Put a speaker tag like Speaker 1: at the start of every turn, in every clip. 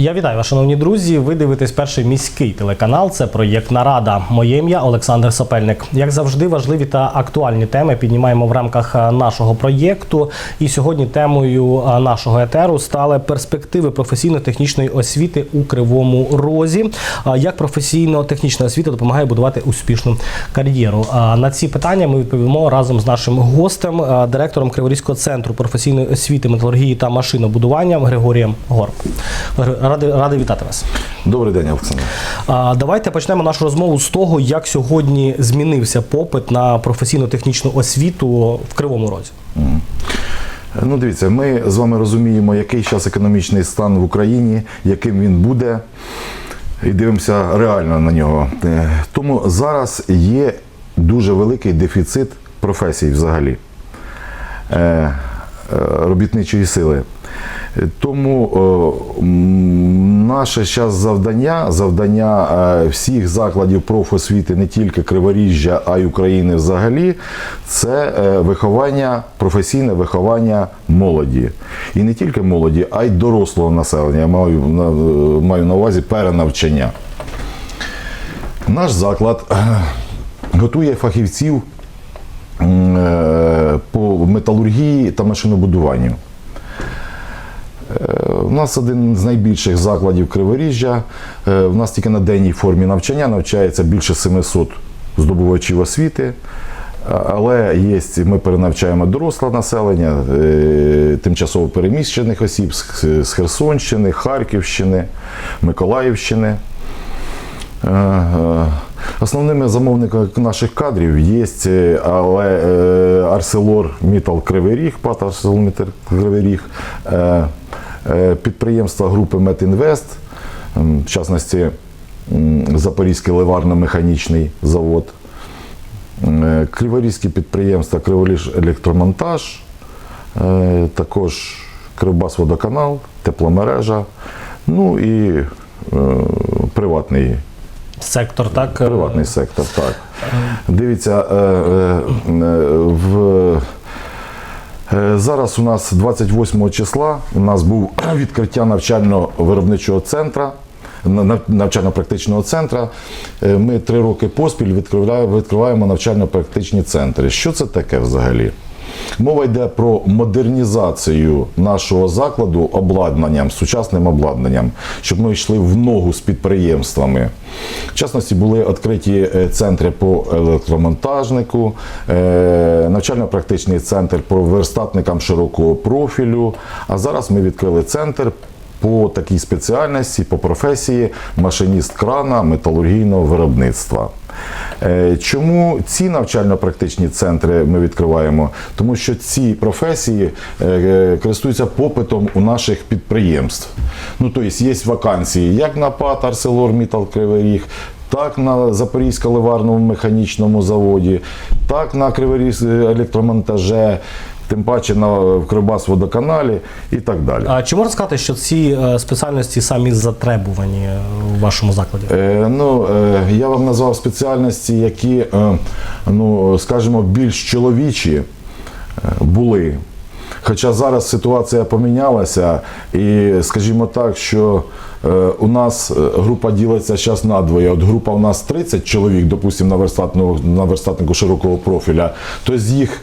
Speaker 1: Я вітаю вас, шановні друзі. Ви дивитесь перший міський телеканал. Це проєкт Нарада. Моє ім'я Олександр Сапельник. Як завжди, важливі та актуальні теми піднімаємо в рамках е, нашого проєкту. І сьогодні темою е, нашого етеру стали перспективи професійно-технічної освіти у Кривому Розі. Е, Як професійно-технічна освіта допомагає будувати успішну кар'єру? На ці питання ми відповімо разом з нашим гостем, директором Криворізького центру професійної освіти, металургії та машинобудування Григорієм Горб. Радий, радий вітати вас.
Speaker 2: Добрий день, Олександр.
Speaker 1: А, Давайте почнемо нашу розмову з того, як сьогодні змінився попит на професійно-технічну освіту в Кривому Розі.
Speaker 2: Ну, дивіться, ми з вами розуміємо, який зараз економічний стан в Україні, яким він буде, і дивимося реально на нього. Е, Тому зараз є дуже великий дефіцит професій взагалі, е, робітничої сили. Е, Тому наше зараз завдання, завдання е, всіх закладів профосвіти, не тільки Криворіжжя, а й України взагалі, це е, виховання, професійне виховання молоді. І не тільки молоді, а й дорослого населення. Я маю е, маю на увазі перенавчання. Наш заклад е, готує фахівців е, по металургії та машинобудуванню. У нас один з найбільших закладів Криворіжжя. Е, У нас тільки на денній формі навчання навчається більше 700 здобувачів освіти. Але є, ми перенавчаємо доросле населення, е, тимчасово переміщених осіб з Херсонщини, Харківщини, Миколаївщини. Основними замовниками наших кадрів є е, але е, Арселор Мітал Кривий Ріг, ПАТ Арселор Кривий Ріг, е, підприємства групи Метінвест, в частності Запорізький ливарно-механічний завод, Криворізькі підприємства Криворіж Електромонтаж, також Кривбас Водоканал, тепломережа, ну і приватний
Speaker 1: Сектор, так?
Speaker 2: Приватний сектор, так. Дивіться, е, е, в, е, зараз у нас 28 числа у нас був відкриття навчально-виробничого центру. на- на- Навчально-практичного центру. Ми три роки поспіль відкриваємо навчально-практичні центри. Що це таке взагалі? Мова йде про модернізацію нашого закладу обладнанням, сучасним обладнанням, щоб ми йшли в ногу з підприємствами. В частності були відкриті е, центри по електромонтажнику, е, навчально-практичний центр по верстатникам широкого профілю. А зараз ми відкрили центр по такій спеціальності, по професії машиніст крана металургійного виробництва. Е, Чому ці навчально-практичні центри ми відкриваємо? Тому що ці професії е, е, користуються попитом у наших підприємств. Ну, тобто є вакансії як на ПАТ Мітал Кривий Ріг, так на Запорізько-ливарному механічному заводі, так на Криворізь електромонтаже, тим паче на Кривбас водоканалі і так далі.
Speaker 1: А чи можна сказати, що ці е, спеціальності самі затребувані е, в вашому закладі?
Speaker 2: Е, ну, е, я вам назвав спеціальності, які, е, ну, скажімо, більш чоловічі е, були. Хоча зараз ситуація помінялася, і скажімо так, що е, у нас група ділиться зараз надвоє. От група у нас 30 чоловік, допустимо, на верстатнику, на верстатнику широкого профіля, то з їх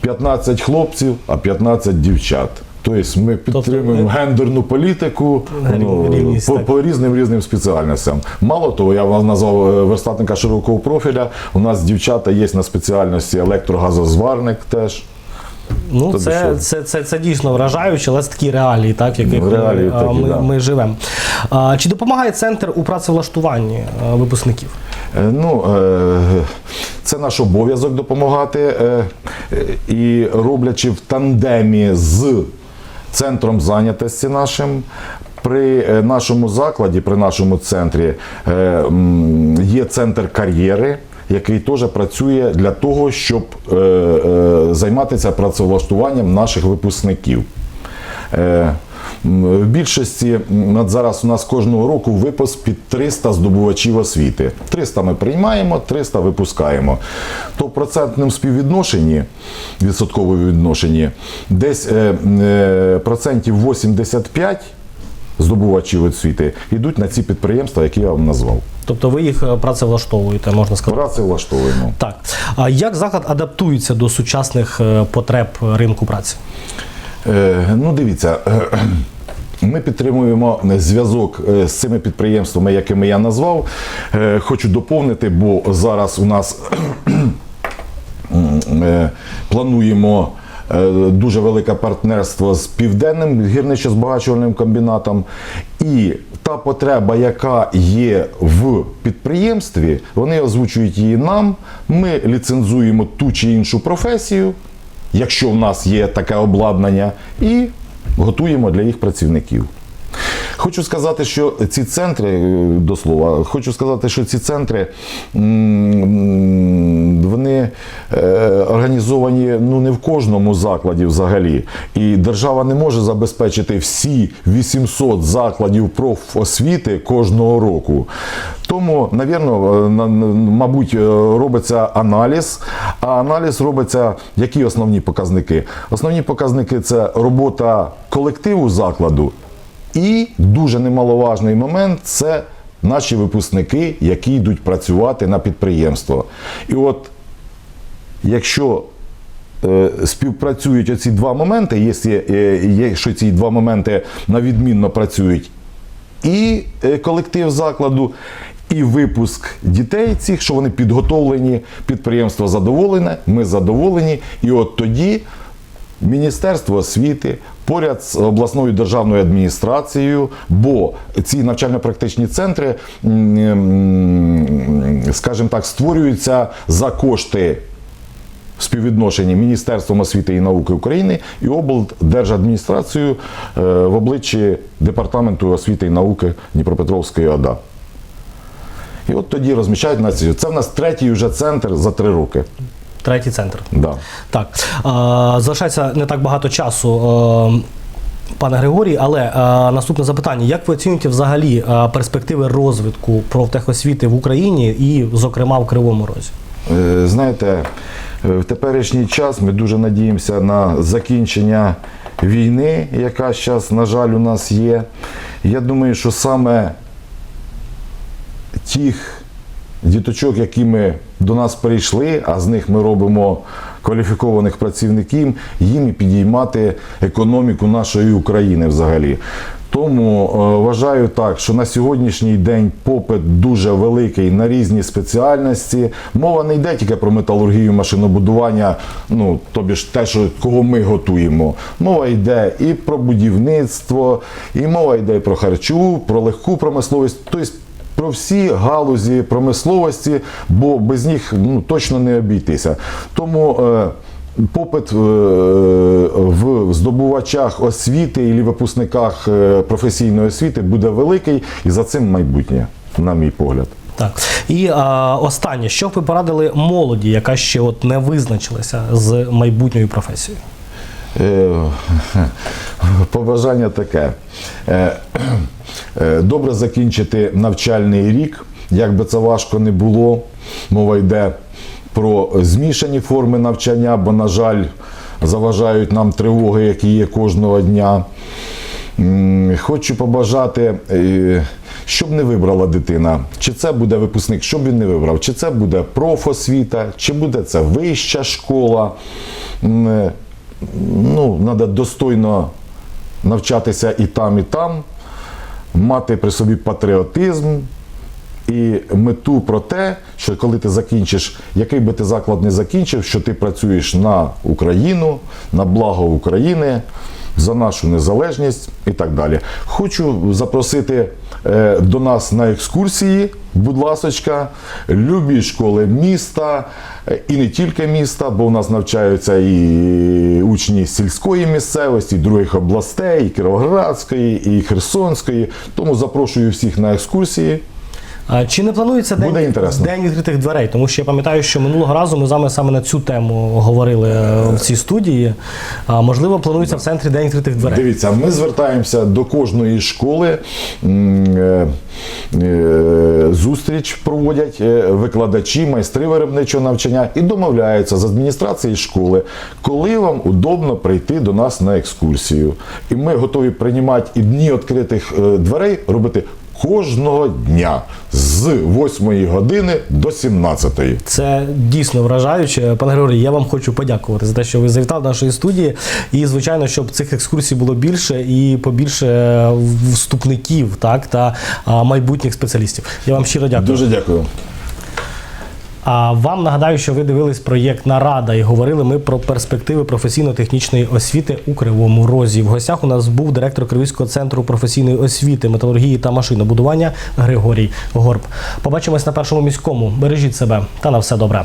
Speaker 2: 15 хлопців, а 15 дівчат. Тобто ми підтримуємо гендерну політику ну,
Speaker 1: Рівність,
Speaker 2: по, по різним різним спеціальностям. Мало того, я вам назвав е, верстатника широкого профіля. У нас дівчата є на спеціальності електрогазозварник теж.
Speaker 1: Ну, це, це, це, це дійсно вражаюче, але це такі реалії, так, в яких
Speaker 2: Реалії
Speaker 1: ми,
Speaker 2: такі,
Speaker 1: ми,
Speaker 2: да.
Speaker 1: ми живемо. А, Чи допомагає центр у працевлаштуванні е, випускників?
Speaker 2: Е, Ну, е, це наш обов'язок допомагати і роблячи в тандемі з центром зайнятості нашим. При нашому закладі, при нашому центрі є центр кар'єри, який теж працює для того, щоб е, е, займатися працевлаштуванням наших випускників. Е, В більшості зараз у нас кожного року випуск під 300 здобувачів освіти. 300 ми приймаємо, 300 випускаємо. То в процентному співвідношенні, відсотковому відношенні, десь е, е, процентів 85 здобувачів освіти йдуть на ці підприємства, які я вам назвав.
Speaker 1: Тобто ви їх е, працевлаштовуєте, можна сказати.
Speaker 2: Праці влаштовуємо.
Speaker 1: Так. А як заклад адаптується до сучасних е, потреб ринку праці?
Speaker 2: Е, ну, дивіться. е, Ми підтримуємо зв'язок з цими підприємствами, якими я назвав. Хочу доповнити, бо зараз у нас плануємо дуже велике партнерство з південним гірничо-збагачувальним комбінатом. І та потреба, яка є в підприємстві, вони озвучують її нам. Ми ліцензуємо ту чи іншу професію, якщо в нас є таке обладнання, і готуємо для їх працівників. Хочу сказати, що ці центри, е, до слова, хочу сказати, що ці центри вони е, організовані ну, не в кожному закладі взагалі. І держава не може забезпечити всі 800 закладів профосвіти кожного року. Тому, навірно, е, мабуть, робиться аналіз. А аналіз робиться які основні показники? Основні показники це робота колективу закладу. І дуже немаловажний момент це наші випускники, які йдуть працювати на підприємство. І от якщо е, співпрацюють оці два моменти, якщо, ці два моменти на відмінно працюють, і е, колектив закладу, і випуск дітей цих, що вони підготовлені, підприємство задоволене, ми задоволені. І от тоді Міністерство освіти поряд з обласною державною адміністрацією, бо ці навчально-практичні центри, скажімо так, створюються за кошти співвідношенні Міністерством освіти і науки України і облдержадміністрацією е, в обличчі Департаменту освіти і науки Дніпропетровської ОДА. І от тоді розміщають на ці. Це в нас третій вже центр за три роки.
Speaker 1: Третій центр.
Speaker 2: Да.
Speaker 1: Так. Е, залишається не так багато часу. Е, Пане Григорій, але е, наступне запитання: як ви оцінюєте взагалі е, перспективи розвитку профтехосвіти в Україні і, зокрема, в Кривому Розі?
Speaker 2: Е, Знаєте, в теперішній час ми дуже надіємося на закінчення війни, яка зараз, на жаль, у нас є. Я думаю, що саме тих діточок, які ми до нас прийшли, а з них ми робимо кваліфікованих працівників, їм і підіймати економіку нашої України взагалі. Тому е, вважаю так, що на сьогоднішній день попит дуже великий на різні спеціальності. Мова не йде тільки про металургію, машинобудування, ну тобі ж те, що кого ми готуємо. Мова йде і про будівництво, і мова йде і про харчову, про легку промисловість. Тобто про всі галузі промисловості, бо без них ну, точно не обійтися. Тому е, попит е, в здобувачах освіти і випускниках е, професійної освіти буде великий, і за цим майбутнє, на мій погляд.
Speaker 1: Так. І е, останнє, що б ви порадили молоді, яка ще от не визначилася з майбутньою професією?
Speaker 2: Е, Побажання таке. Е, е, Добре закінчити навчальний рік, як би це важко не було. Мова йде про змішані форми навчання, бо, на жаль, заважають нам тривоги, які є кожного дня. Хочу побажати, щоб не вибрала дитина, чи це буде випускник, щоб він не вибрав, чи це буде профосвіта, чи буде це вища школа. Ну, треба достойно навчатися і там, і там, мати при собі патріотизм і мету про те, що коли ти закінчиш, який би ти заклад не закінчив, що ти працюєш на Україну, на благо України, за нашу незалежність і так далі. Хочу запросити е, до нас на екскурсії, будь ласочка, любі школи міста е, і не тільки міста, бо у нас навчаються і учні сільської місцевості, і других областей, і Кіровоградської, і Херсонської. Тому запрошую всіх на екскурсії.
Speaker 1: Чи не планується день,
Speaker 2: інтересно.
Speaker 1: день відкритих дверей? Тому що я пам'ятаю, що минулого разу ми з вами саме на цю тему говорили е, в цій студії. А, можливо, планується в центрі день відкритих дверей.
Speaker 2: Дивіться, ми звертаємося до кожної школи. е, е, Зустріч проводять викладачі, майстри виробничого навчання і домовляються з адміністрації школи, коли вам удобно прийти до нас на екскурсію. І ми готові приймати і дні відкритих дверей робити кожного дня з 8 години до 17.
Speaker 1: Це дійсно вражаюче. Пане Григорій, я вам хочу подякувати за те, що ви завітали до нашої студії. І, звичайно, щоб цих екскурсій було більше і побільше вступників, так та майбутніх спеціалістів. Я вам щиро дякую.
Speaker 2: Дуже дякую.
Speaker 1: А вам нагадаю, що ви дивились проєкт Нарада і говорили ми про перспективи професійно-технічної освіти у Кривому Розі. В гостях у нас був директор Кривійського центру професійної освіти, металургії та машинобудування Григорій Горб. Побачимось на першому міському. Бережіть себе та на все добре.